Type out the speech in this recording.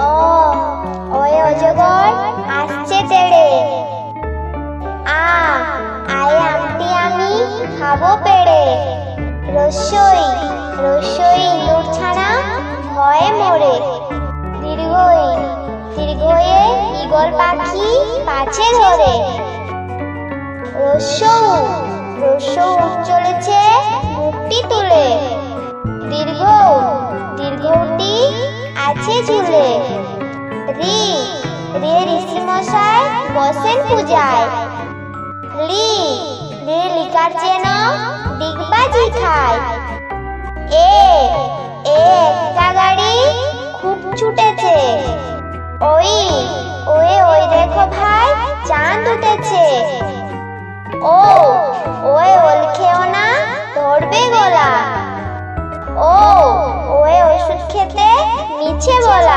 ও ওই অজগর আসছে তেড়ে। আ, আয় আমটি আমি খাব পেড়ে। রসই রসই ইঁদুর ছাড়া ভয়ে মরে। দীর্ঘই, দীর্ঘয়ে ঈগল পাখি পাছে ধরে। রসৌ রসৌ চলেছে মুখটি তুলে। দীর্ঘ ঝুলে রি রে ঋষি মশাই বসেন পূজায় লি রে লিকার যেন ডিগবাজি খায় এ এ একটা গাড়ি খুব ছুটেছে ওই ওই ওই দেখো ভাই চাঁদ উঠেছে ও, ওই ওল খেও না ধরবে গলা ও ওই ওষুধ খেতে মিছে বলা।